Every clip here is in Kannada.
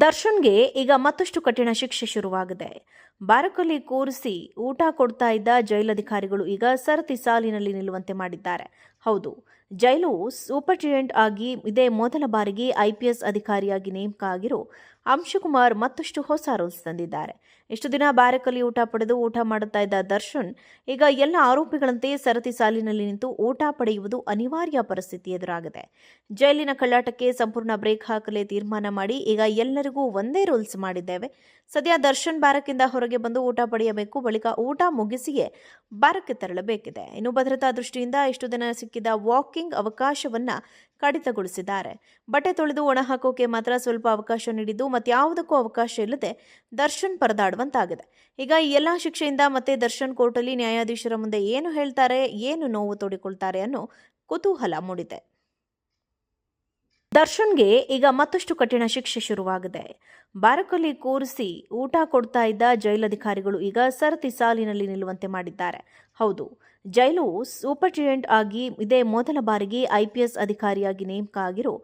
ದರ್ಶನ್ಗೆ ಈಗ ಮತ್ತಷ್ಟು ಕಠಿಣ ಶಿಕ್ಷೆ ಶುರುವಾಗಿದೆ. ಬಾರಕಲ್ಲಿ ಕೂರಿಸಿ ಊಟ ಕೊಡ್ತಾ ಇದ್ದ ಜೈಲಧಿಕಾರಿಗಳು ಈಗ ಸರತಿ ಸಾಲಿನಲ್ಲಿ ನಿಲ್ಲುವಂತೆ ಮಾಡಿದ್ದಾರೆ. ಹೌದು. ಜೈಲು ಸೂಪರಿಂಟೆಂಡೆಂಟ್ ಆಗಿ ಇದೇ ಮೊದಲ ಬಾರಿಗೆ ಐಪಿಎಸ್ ಅಧಿಕಾರಿಯಾಗಿ ನೇಮಕ ಆಗಿರೋ ಅಂಶಕುಮಾರ್ ಮತ್ತಷ್ಟು ಹೊಸ ರೂಲ್ಸ್ ತಂದಿದ್ದಾರೆ. ಇಷ್ಟು ದಿನ ಬ್ಯಾರಕಲ್ಲಿ ಊಟ ಪಡೆದು ಊಟ ಮಾಡುತ್ತಾ ಇದ್ದ ದರ್ಶನ್, ಈಗ ಎಲ್ಲ ಆರೋಪಿಗಳಂತೆ ಸರತಿ ಸಾಲಿನಲ್ಲಿ ನಿಂತು ಊಟ ಪಡೆಯುವುದು ಅನಿವಾರ್ಯ ಪರಿಸ್ಥಿತಿ ಎದುರಾಗಿದೆ. ಜೈಲಿನ ಕಳ್ಳಾಟಕ್ಕೆ ಸಂಪೂರ್ಣ ಬ್ರೇಕ್ ಹಾಕಲೇ ತೀರ್ಮಾನ ಮಾಡಿ ಈಗ ಎಲ್ಲರಿಗೂ ಒಂದೇ ರೂಲ್ಸ್ ಮಾಡಿದ್ದೇವೆ. ಸದ್ಯ ದರ್ಶನ್ ಬ್ಯಾರಕ್ಕಿಂದ ಹೊರಗೆ ಬಂದು ಊಟ ಪಡೆಯಬೇಕು, ಬಳಿಕ ಊಟ ಮುಗಿಸಿಯೇ ಬಾರಕ್ಕೆ ತೆರಳಬೇಕಿದೆ. ಇನ್ನು ಭದ್ರತಾ ದೃಷ್ಟಿಯಿಂದ ಇಷ್ಟು ದಿನ ಸಿಕ್ಕಿದ ವಾಕಿಂಗ್ ಅವಕಾಶವನ್ನ ಕಡಿತಗೊಳಿಸಿದ್ದಾರೆ. ಬಟ್ಟೆ ತೊಳೆದು ಒಣ ಹಾಕೋಕೆ ಮಾತ್ರ ಸ್ವಲ್ಪ ಅವಕಾಶ ನೀಡಿದ್ದು ಮತ್ಯಾವುದಕ್ಕೂ ಅವಕಾಶ ಇಲ್ಲದೆ ದರ್ಶನ್ ಪರದಾಡುವಂತಾಗಿದೆ. ಈಗ ಈ ಎಲ್ಲ ಶಿಕ್ಷೆಯಿಂದ ಮತ್ತೆ ದರ್ಶನ್ ಕೋರ್ಟಲ್ಲಿ ನ್ಯಾಯಾಧೀಶರ ಮುಂದೆ ಏನು ಹೇಳ್ತಾರೆ, ಏನು ನೋವು ತೋಡಿಕೊಳ್ತಾರೆ ಅನ್ನೋ ಕುತೂಹಲ ಮೂಡಿದೆ. ದರ್ಶನ್ಗೆ ಈಗ ಮತ್ತಷ್ಟು ಕಠಿಣ ಶಿಕ್ಷೆ ಶುರುವಾಗಿದೆ. ಬಾರಕಲ್ಲಿ ಕೂರಿಸಿ ಊಟ ಕೊಡ್ತಾ ಇದ್ದ ಜೈಲಧಿಕಾರಿಗಳು ಈಗ ಸರತಿ ಸಾಲಿನಲ್ಲಿ ನಿಲ್ಲುವಂತೆ ಮಾಡಿದ್ದಾರೆ. ಹೌದು ಜೈಲು ಸೂಪರಿಂಟೆಂಡೆಂಟ್ ಆಗಿ ಇದೇ ಮೊದಲ ಬಾರಿಗೆ ಐಪಿಎಸ್ ಅಧಿಕಾರಿಯಾಗಿ ನೇಮಕ ಆಗಿರೋ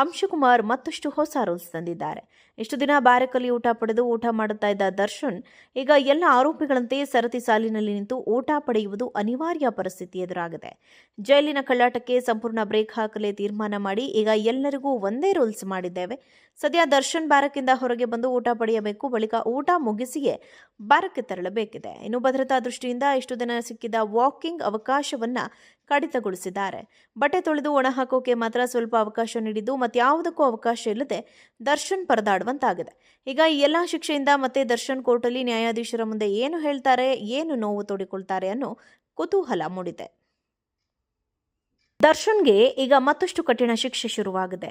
ಅಂಶಕುಮಾರ್ ಮತ್ತಷ್ಟು ಹೊಸ ರೂಲ್ಸ್ ತಂದಿದ್ದಾರೆ. ಇಷ್ಟು ದಿನ ಬ್ಯಾರಕಲ್ಲಿ ಊಟ ಪಡೆದು ಊಟ ಮಾಡುತ್ತಾ ಇದ್ದ ದರ್ಶನ್, ಈಗ ಎಲ್ಲ ಆರೋಪಿಗಳಂತೆ ಸರತಿ ಸಾಲಿನಲ್ಲಿ ನಿಂತು ಊಟ ಪಡೆಯುವುದು ಅನಿವಾರ್ಯ ಪರಿಸ್ಥಿತಿ ಎದುರಾಗಿದೆ. ಜೈಲಿನ ಕಳ್ಳಾಟಕ್ಕೆ ಸಂಪೂರ್ಣ ಬ್ರೇಕ್ ಹಾಕಲೇ ತೀರ್ಮಾನ ಮಾಡಿ ಈಗ ಎಲ್ಲರಿಗೂ ಒಂದೇ ರೂಲ್ಸ್ ಮಾಡಿದ್ದೇವೆ. ಸದ್ಯ ದರ್ಶನ್ ಬ್ಯಾರಕ್ಕಿಂದ ಹೊರಗೆ ಬಂದು ಊಟ ಪಡೆಯಬೇಕು, ಬಳಿಕ ಊಟ ಮುಗಿಸಿಯೇ ಬ್ಯಾರಕ್ಗೆ ತೆರಳಬೇಕಿದೆ. ಇನ್ನು ಭದ್ರತಾ ದೃಷ್ಟಿಯಿಂದ ಇಷ್ಟು ದಿನ ಸಿಕ್ಕಿದ ವಾಕಿಂಗ್ ಅವಕಾಶವನ್ನ ಕಡಿತಗೊಳಿಸಿದ್ದಾರೆ. ಬಟ್ಟೆ ತೊಳೆದು ಒಣ ಹಾಕೋಕೆ ಮಾತ್ರ ಸ್ವಲ್ಪ ಅವಕಾಶ ನೀಡಿದ್ದು ಮತ್ಯಾವುದಕ್ಕೂ ಅವಕಾಶ ಇಲ್ಲದೆ ದರ್ಶನ್ ಪರದಾಡುವಂತಾಗಿದೆ. ಈಗ ಈ ಎಲ್ಲ ಶಿಕ್ಷೆಯಿಂದ ಮತ್ತೆ ದರ್ಶನ್ ಕೋರ್ಟಲ್ಲಿ ನ್ಯಾಯಾಧೀಶರ ಮುಂದೆ ಏನು ಹೇಳ್ತಾರೆ, ಏನು ನೋವು ತೋಡಿಕೊಳ್ತಾರೆ ಅನ್ನೋ ಕುತೂಹಲ ಮೂಡಿದೆ. ದರ್ಶನ್ಗೆ ಈಗ ಮತ್ತಷ್ಟು ಕಠಿಣ ಶಿಕ್ಷೆ ಶುರುವಾಗಿದೆ.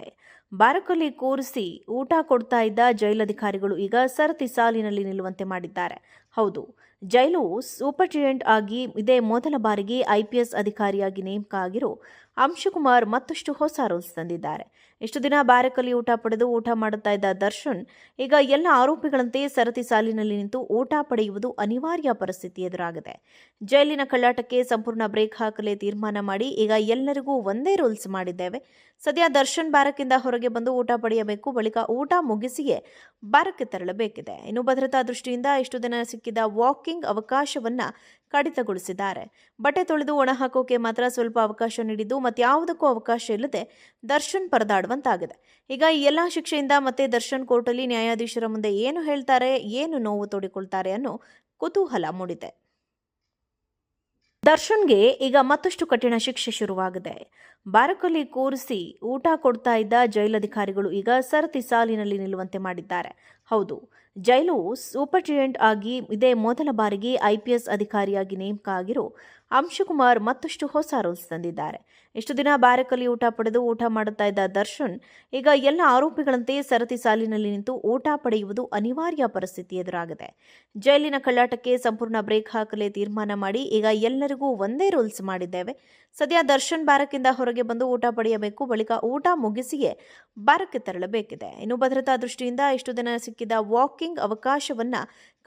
ಬಾರಕಲ್ಲಿ ಕೂರಿಸಿ ಊಟ ಕೊಡ್ತಾ ಇದ್ದ ಜೈಲಧಿಕಾರಿಗಳು ಈಗ ಸರತಿ ಸಾಲಿನಲ್ಲಿ ನಿಲ್ಲುವಂತೆ ಮಾಡಿದ್ದಾರೆ. ಹೌದು, ಜೈಲು ಸೂಪರ್ಟೆಂಡೆಂಟ್ ಆಗಿ ಇದೇ ಮೊದಲ ಬಾರಿಗೆ ಐಪಿಎಸ್ ಅಧಿಕಾರಿಯಾಗಿ ನೇಮಕ ಆಗಿರೋ ಅಂಶುಕುಮಾರ್ ಮತ್ತಷ್ಟು ಹೊಸ ರೂಲ್ಸ್ ತಂದಿದ್ದಾರೆ. ಇಷ್ಟು ದಿನ ಬಾರಕಲ್ಲಿ ಊಟ ಪಡೆದು ಊಟ ಮಾಡುತ್ತಾ ಇದ್ದ ದರ್ಶನ್ ಈಗ ಎಲ್ಲ ಆರೋಪಿಗಳಂತೆ ಸರತಿ ಸಾಲಿನಲ್ಲಿ ನಿಂತು ಊಟ ಪಡೆಯುವುದು ಅನಿವಾರ್ಯ ಪರಿಸ್ಥಿತಿ ಎದುರಾಗಿದೆ. ಜೈಲಿನ ಕಳ್ಳಾಟಕ್ಕೆ ಸಂಪೂರ್ಣ ಬ್ರೇಕ್ ಹಾಕಲೇ ತೀರ್ಮಾನ ಮಾಡಿ ಈಗ ಎಲ್ಲರಿಗೂ ಒಂದೇ ರೂಲ್ಸ್ ಮಾಡಿದ್ದೇವೆ. ಸದ್ಯ ದರ್ಶನ್ ಬ್ಯಾರಕ್ಕಿಂದ ಹೊರಗೆ ಬಂದು ಊಟ ಪಡೆಯಬೇಕು, ಬಳಿಕ ಊಟ ಮುಗಿಸಿಯೇ ಬ್ಯಾರಕ್ಗೆ ತೆರಳಬೇಕಿದೆ. ಇನ್ನು ಭದ್ರತಾ ದೃಷ್ಟಿಯಿಂದ ಇಷ್ಟು ದಿನ ಸಿಕ್ಕಿದ ವಾಕಿಂಗ್ ಅವಕಾಶವನ್ನ ಕಡಿತಗೊಳಿಸಿದ್ದಾರೆ. ಬಟ್ಟೆ ತೊಳೆದು ಒಣ ಹಾಕೋಕೆ ಮಾತ್ರ ಸ್ವಲ್ಪ ಅವಕಾಶ ನೀಡಿದ್ದು, ಮತ್ಯಾವುದಕ್ಕೂ ಅವಕಾಶ ಇಲ್ಲದೆ ದರ್ಶನ್ ಪರದಾಡುವಂತಾಗಿದೆ. ಈಗ ಈ ಎಲ್ಲ ಶಿಕ್ಷೆಯಿಂದ ಮತ್ತೆ ದರ್ಶನ್ ಕೋರ್ಟಲ್ಲಿ ನ್ಯಾಯಾಧೀಶರ ಮುಂದೆ ಏನು ಹೇಳ್ತಾರೆ, ಏನು ನೋವು ತೋಡಿಕೊಳ್ತಾರೆ ಅನ್ನೋ ಕುತೂಹಲ ಮೂಡಿದೆ. ದರ್ಶನ್ಗೆ ಈಗ ಮತ್ತಷ್ಟು ಕಠಿಣ ಶಿಕ್ಷೆ ಶುರುವಾಗಿದೆ. ಬಾರಕಲ್ಲಿ ಕೂರಿಸಿ ಊಟ ಕೊಡ್ತಾ ಇದ್ದ ಜೈಲಧಿಕಾರಿಗಳು ಈಗ ಸರತಿ ಸಾಲಿನಲ್ಲಿ ನಿಲ್ಲುವಂತೆ ಮಾಡಿದ್ದಾರೆ. ಹೌದು. ಜೈಲು ಸೂಪರಿಂಟೆಂಡೆಂಟ್ ಆಗಿ ಇದೇ ಮೊದಲ ಬಾರಿಗೆ ಐಪಿಎಸ್ ಅಧಿಕಾರಿಯಾಗಿ ನೇಮಕ ಆಗಿರೋ ಅಂಶಕುಮಾರ್ ಮತ್ತಷ್ಟು ಹೊಸ ರೂಲ್ಸ್ ತಂದಿದ್ದಾರೆ. ಇಷ್ಟು ದಿನ ಬ್ಯಾರಕಲ್ಲಿ ಊಟ ಪಡೆದು ಊಟ ಮಾಡುತ್ತಾ ಇದ್ದ ದರ್ಶನ್ ಈಗ ಎಲ್ಲ ಆರೋಪಿಗಳಂತೆ ಸರತಿ ಸಾಲಿನಲ್ಲಿ ನಿಂತು ಊಟ ಪಡೆಯುವುದು ಅನಿವಾರ್ಯ ಪರಿಸ್ಥಿತಿ ಎದುರಾಗಿದೆ. ಜೈಲಿನ ಕಳ್ಳಾಟಕ್ಕೆ ಸಂಪೂರ್ಣ ಬ್ರೇಕ್ ಹಾಕಲೇ ತೀರ್ಮಾನ ಮಾಡಿ ಈಗ ಎಲ್ಲರಿಗೂ ಒಂದೇ ರೂಲ್ಸ್ ಮಾಡಿದ್ದೇವೆ. ಸದ್ಯ ದರ್ಶನ್ ಬ್ಯಾರಕ್ಕಿಂದ ಹೊರಗೆ ಬಂದು ಊಟ ಪಡೆಯಬೇಕು, ಬಳಿಕ ಊಟ ಮುಗಿಸಿಯೇ ಬ್ಯಾರಕ್ಗೆ ತೆರಳಬೇಕಿದೆ. ಇನ್ನು ಭದ್ರತಾ ದೃಷ್ಟಿಯಿಂದ ಇಷ್ಟು ದಿನ ಸಿಕ್ಕಿದ ವಾಕಿಂಗ್ ಅವಕಾಶವನ್ನ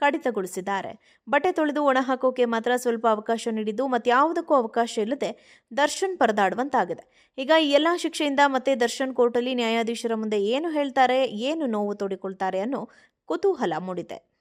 ಕಡಿತಗೊಳಿಸಿದ್ದಾರೆ. ಬಟ್ಟೆ ತೊಳೆದು ಒಣ ಹಾಕೋಕೆ ಮಾತ್ರ ಸ್ವಲ್ಪ ಅವಕಾಶ ನೀಡಿದ್ದು ಮತ್ಯಾವುದಕ್ಕೂ ಅವಕಾಶ ಇಲ್ಲದೆ ದರ್ಶನ್ ಪರದಾಡುವಂತಾಗಿದೆ. ಈಗ ಈ ಎಲ್ಲ ಶಿಕ್ಷೆಯಿಂದ ಮತ್ತೆ ದರ್ಶನ್ ಕೋರ್ಟಲ್ಲಿ ನ್ಯಾಯಾಧೀಶರ ಮುಂದೆ ಏನು ಹೇಳ್ತಾರೆ, ಏನು ನೋವು ತೋಡಿಕೊಳ್ತಾರೆ ಅನ್ನೋ ಕುತೂಹಲ ಮೂಡಿದೆ.